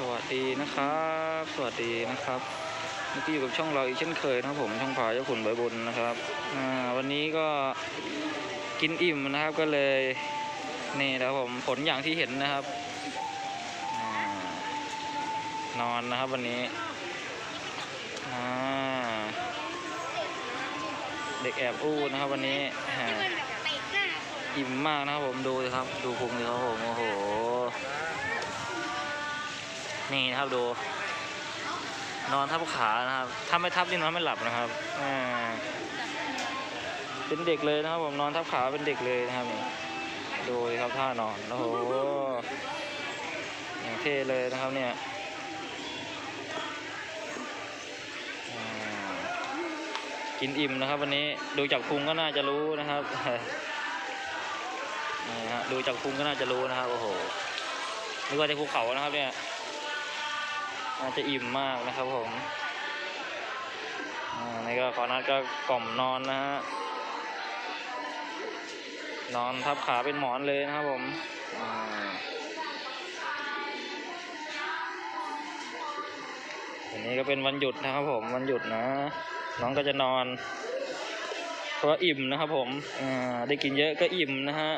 สวัสดีนะครับ สวัสดีนะครับเมื่อกี้อยู่กับช่องเราอีกเช่นเคยนะครับผมช่องพาเจ้าขุนใบบนนะครับอ่าวันนี้ก็กินอิ่มนะครับก็เลยนี่นะครับผมผลอย่างที่เห็นนะครับอ่านอนนะครับวันนี้อ่าเด็กแอบอู้นะครับวันนี้อ่าที่มันแบบเตะหน้าคนอิ่มมากนะครับผมดูสิครับ ดูพุงสิครับผมโอ้โห นี่นะครับดู นอนทับขานะครับถ้าไม่ทับนี่นอนไม่หลับนะครับอ่าเป็นเด็กเลยนะครับผมนอนทับขาเป็นเด็กเลยนะครับนี่ดูสิครับท่านอนโอ้โหอย่างเท่เลยนะครับเนี่ยกินอิ่มนะครับ วันนี้ดูจากพุงก็น่าจะรู้นะครับนี่ฮะดูจากพุงก็น่าจะรู้นะครับโอ้โหนึกว่าจะภูเขานะครับเนี่ย น่าจะอิ่มมากนะครับผมอ่านี่ก็ขอนัดก็กล่อมนอนนะฮะ นอนทับขาเป็นหมอนเลยนะครับผมอ่าวันนี้ก็เป็นวันหยุดนะครับผมวันหยุดนะ น้องก็จะนอน เพราะว่าอิ่มนะครับผมอ่าได้กินเยอะก็อิ่มนะฮะ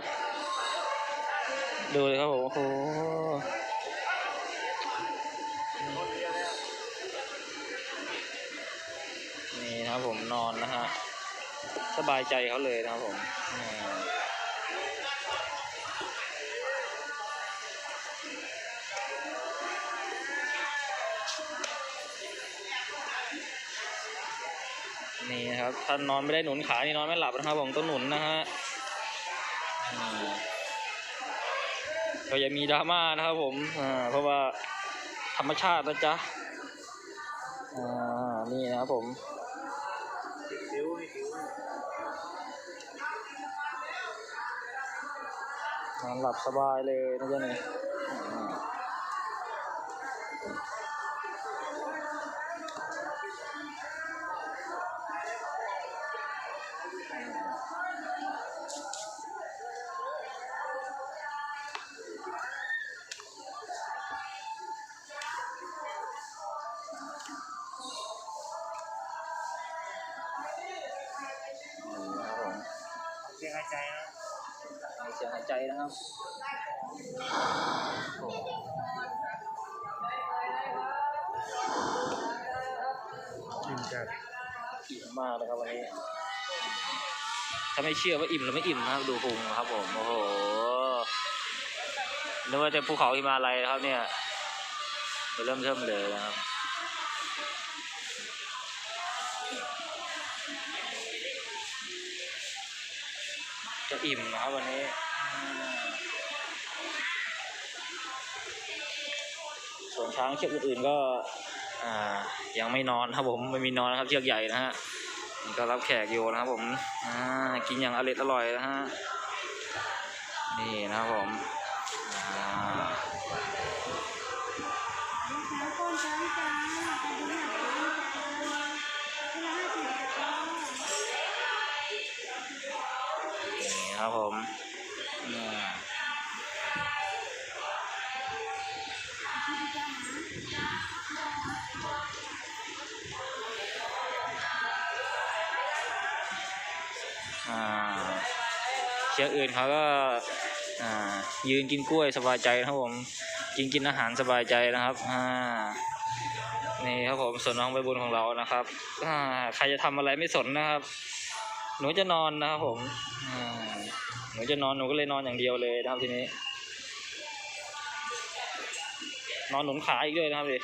ดูเลยครับผมโอ้โห นะครับผมนอนนะฮะสบายใจเขาเลยนะครับผมนี่นะครับถ้านนอนไม่ได้หนุนขานี่นอนไม่หลับนะครับผมต้องหนุนนะฮะก็อย่ามีดราม่านะครับผมเพราะว่าธรรมชาตินะจ๊ะนี่นะครับผม นอนหลับสบายเลยนะจ๊ะนี่ยายใจนะมีเสียงหายใจนะครับโอ้อิ่มจัดอิ่มมากเลยครับวันนี้ ถ้าไม่เชื่อว่าอิ่มหรือไม่อิ่มนะครับดูพุงครับผม โอ้โห นึกว่าจะภูเขาหิมาลัยนะครับเนี่ยไปเริ่มเทิมเลยนะครับ อิ่มนะครับวันนี้ส่วนช้างเชือกอื่นๆก็ยังไม่นอนครับผมไม่มีนอนนะครับเชือกใหญ่นะฮะนี่ก็รับแขกอยู่นะครับผมกินอย่างอร่อยอร่อยนะฮะนี่นะครับผม ครับผมอ่าอ่าเชือกอื่นเขาก็อ่ายืนกินกล้วยสบายใจครับผมกินกินอาหารสบายใจนะครับอ่านี่ครับผมส่วนน้องใบบุญของเรานะครับอ่าใครจะทำอะไรไม่สนนะครับ หนูจะนอนนะครับผมหนูจะนอนหนูก็เลยนอนอย่างเดียวเลยนะครับทีนี้ นอนหนุนขาอีกด้วยนะครับดิ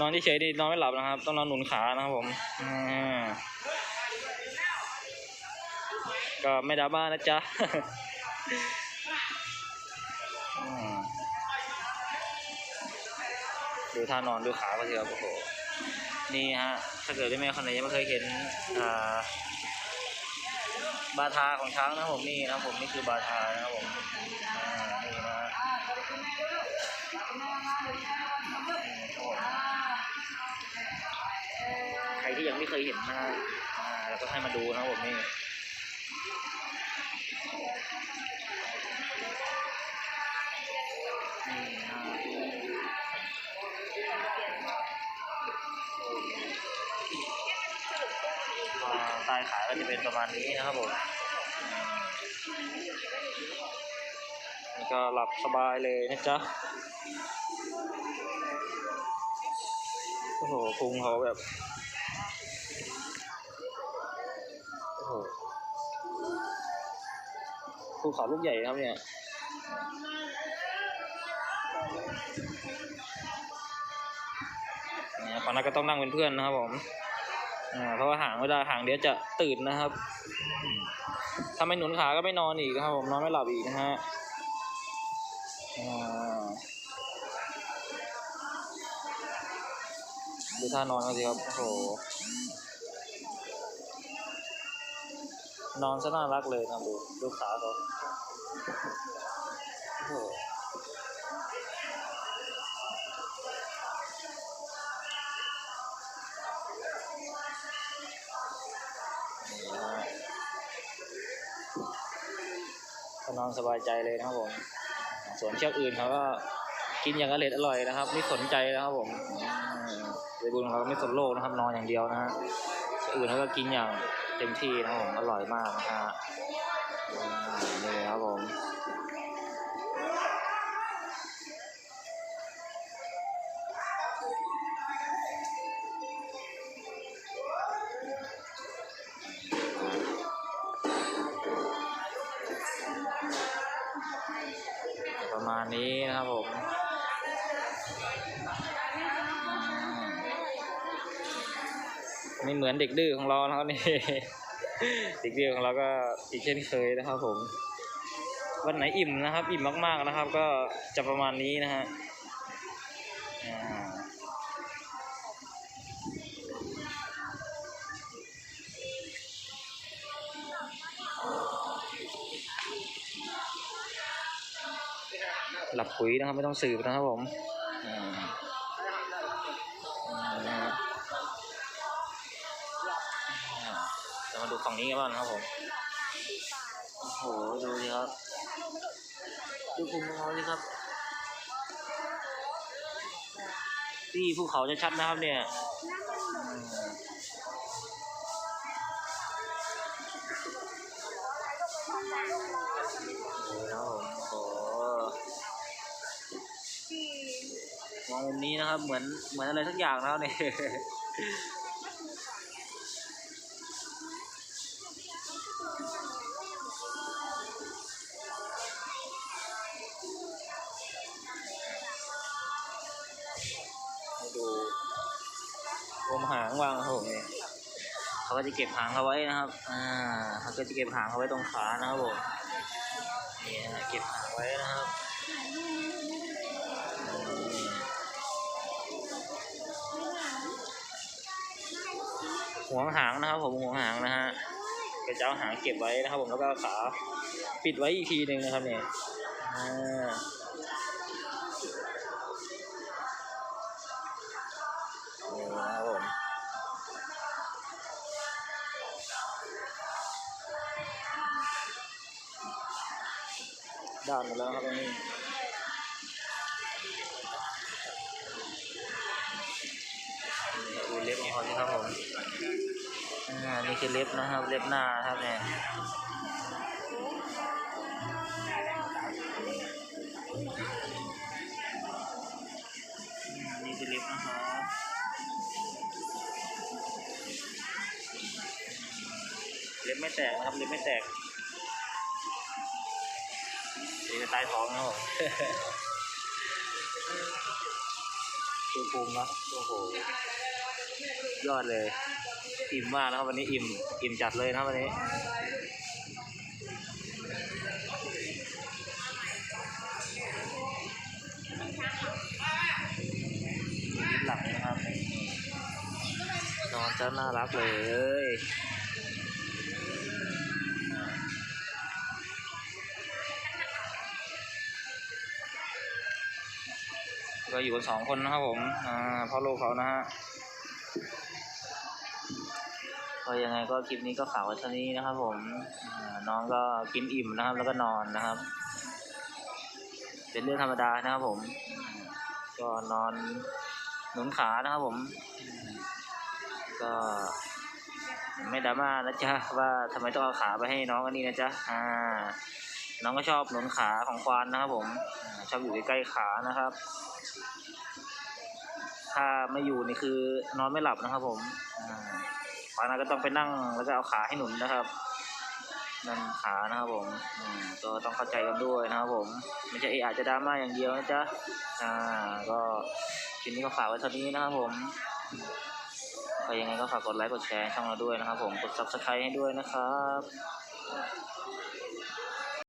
นอนเฉยๆนี่นอนไม่หลับนะครับ ต้องนอนหนุนขานะครับผมก็ไม่ดราม่านะจ๊ะดูท่านอนดูขาเขาสิครับโอ้โหนี่ฮะ ถ้าเกิดที่แม่คนไหนยังไม่เคยเห็นอ่า บาทาของช้างนะครับผมนี่นะครับผมนี่คือบาทานะครับผมนี่นะใครที่ยังไม่เคยเห็นนะฮะอ่าแล้วก็ให้มาดูนะครับผมนี่นี่นะ ล์ขายก็จะเป็นประมาณนี้นะครับผมนี่ก็หลับสบายเลยนะจ๊ะโอ้โหพุงเขาแบบโอ้โหภูเขาลูกใหญ่ครับเนี่ยเนี่ยฝั่งนั้นก็ต้องนั่งเป็นเพื่อนนะครับผม เพราะว่าห่างไม่ได้ห่างเดี๋ยวจะตื่นนะครับ ถ้าไม่หนุนขาก็ไม่นอนอีกครับผมนอนไม่หลับอีกนะฮะอ่าดูท่านอนเขาสิครับ โอ้โห นอนซะน่ารักเลยนะดูดูขาเขาโอ้โห อนสบายใจเลยนะครับผมส่วนเชือกอื่นเขาก็กินอย่างอร่อยอร่อยนะครับ ไม่สนใจนะครับผมเดบุญเขาไม่สนโลกนะครับนอนอย่างเดียวนะฮะเชือกอื่นเขาก็กินอย่างเต็มที่นะครับผมอร่อยมากนะฮะนี่ครับผม มาณนี้นะครับผมไม่เหมือนเด็กดื้อของเรานะครับนี่เด็กดื้อของเราก็อีกเช่นเคยนะครับผม วันไหนอิ่มนะครับ อิ่มมากๆนะครับ ก็จะประมาณนี้นะฮะอ่า หลับปุ๋ยนะครับ ไม่ต้องสืบนะครับผมอ่าอ่าอ่าจะมาดูฝั่งนี้กันบ้างนะครับผม โอ้โห ดูสิครับ ดูภูมิเขาสิครับ ที่ภูเขาจะชัดนะครับเนี่ยอื มดูนะครับผมโอ้โหมองมุมนี้นะครับ เหมือนเหมือนอะไรสักอย่างแล้วเนี่ยดูรวมหางวางครับผมเนี่ยเขาก็จะเก็บหางเขาไว้นะครับ อ่าเขาก็จะเก็บหางเขาไว้ตรงขานะครับผมนี่ฮะเก็บหางไว้นะครับ ห่วหางนะครับ ผมห่วหางนะฮะก็จะเอาหางเก็บไว้นะครับ ผมแล้วก็ขาปิดไว้อีกทีหนึ่งนะครับเนี่ยอ่านี่นะครับผมด้านมดแล้วครับตรงนี้ เล็บของเขาครับผมอ่านี่คือเล็บนะครับ เล็บหน้าครับเนี่ยอืมนี่คือเล็บนะครับเล็บไม่แตกนะครับ เล็บไม่แตกเดี๋ยวจะตายท้องนะครับ ผมดูภูมินะโอ้โหยอดเลย อิ่มมากนะครับวันนี้อิ่มอิ่มจัดเลยนะวันนี้หลังนะครับนอนจะน่ารักเลย ก็อยู่กันสองคนนะครับผม อ่าพ่อลูกเขานะฮะก็ยังไงก็คลิปนี้ก็ฝากไว้เท่านี้นะครับผมน้องก็กินอิ่มนะครับ แล้วก็นอนนะครับ เป็นเรื่องธรรมดานะครับผม ก็นอนหนุนขานะครับผม ก็ไม่ดราม่านะจ๊ะว่าทำไมต้องเอาขาไปให้น้องอันนี้นะจ๊ะอ่า น้องก็ชอบหนุนขาของควานนะครับผมชอบอยู่ใกล้ๆขานะครับ ถ้าไม่อยู่นี่คือนอนไม่หลับนะครับ ผมอ่าควาก็ต้องไปนั่งแล้วก็เอาขาให้หนุนนะครับนั่นขานะครับผมก็ต้องเข้าใจกันด้วยนะครับผมไม่ใช่เออาจจะดราม่าอย่างเดียวนะจ๊ะอ่าก็คลิปนี้ก็ฝากไว้เท่านี้นะครับผมก็ยังไงก็ฝากกดไลค์กดแชร์ช่องเราด้วยนะครับผมกด subscribe ให้ด้วยนะครับ